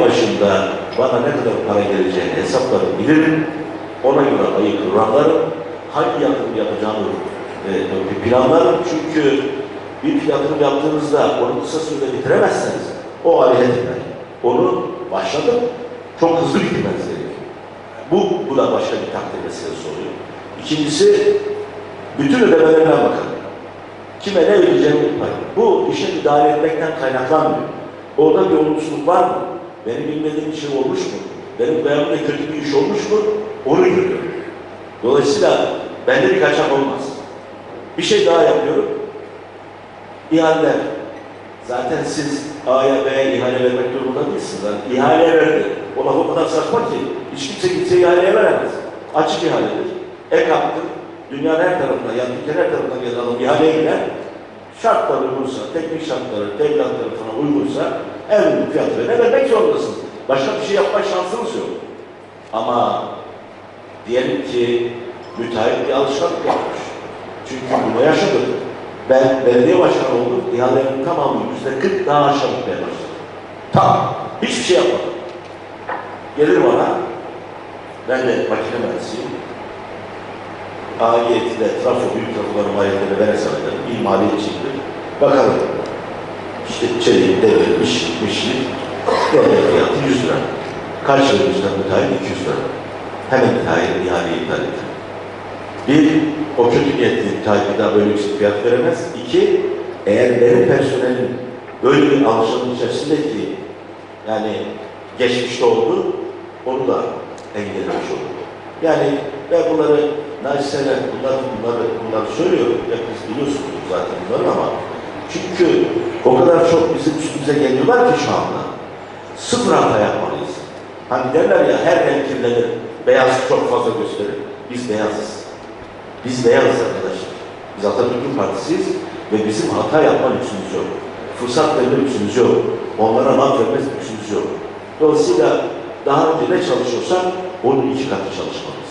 başında bana ne kadar para geleceğini hesaplarım bilirim. Ona göre ayı kıvramlarım. Hangi yatırım yapacağımı e, planlarım. Çünkü bir yatırım yaptığınızda onu kısa sürede bitiremezseniz o aleyhe döner. Onu başladım, çok hızlı bitirmeniz gerekiyor. Bu, bu da başka bir takdir meselesi oluyor. İkincisi, bütün ödemelerine bakın. Kime ne ödeyeceğini unutmayın. Bu işe müdahale etmekten kaynaklanmıyor. Orada bir olumsuzluk var mı? Benim bilmediğim bir şey olmuş mu? Benim beğenmediğim kötü bir iş olmuş mu? Onu görüyorum. Dolayısıyla bende bir kaçak olmaz. Bir şey daha yapıyorum. İhaleler. Zaten siz A'ya B'ye ihale vermek durumunda değilsiniz. Yani ihale verdi. O laf o kadar saçma ki hiç kimse kimseye ihaleye veremez. Açık ihaledir. Ek hakkı dünyanın her tarafından, yani Türkiye'nin her tarafından gelen adam ihaleye girer. Şartlar uygunsa, teknik şartları, tebligatları falan uygunsa en uygun fiyatı vermek zorundasınız. Başka bir şey yapma şansınız yok. Ama diyelim ki müteahhit bir alışkanlık yapmış. Çünkü bunu yaşadık. Ben belediye başkanı oldum, ihalelerin tamamı yüzde 40 daha aşağı gitmeye başladı. Tam, hiçbir şey yapmadım. Gelir bana, ben de makine mühendisiyim. Ailiyetiyle, trafo, büyük trafoların maliyetlerini ben hesap ederim. Bir maliyetçiyimdir. Bakalım. İşte çelik, devir, mişlik. Devlet fiyatı 100 lira. Vermişler müteahhit? 200 lira. Hemen müteahhit ihaleyi iptal etti. Bir, o kötü niyetli müteahhit daha böyle yüksek fiyat veremez. İki, eğer benim personelim böyle bir alışanın içerisindeki yani geçmişte oldu, onu da engellemiş olur. Yani ben bunları naçizane bunlar, bunları, bunları söylüyorum. Hepiniz biliyorsunuz zaten bunları ama çünkü o kadar çok bizim üstümüze geliyorlar ki şu anda. Sıfır hata yapmalıyız. Hani derler ya her renk kirlenir, beyaz çok fazla gösterir. Biz beyazız. Biz beyazız arkadaşlar. Biz Atatürk'ün partisiyiz ve bizim hata yapma lüksümüz yok. Fırsat verme lüksümüz yok. Onlara laf verme lüksümüz yok. Dolayısıyla daha önce ne çalışıyorsak onun iki katı çalışmalıyız.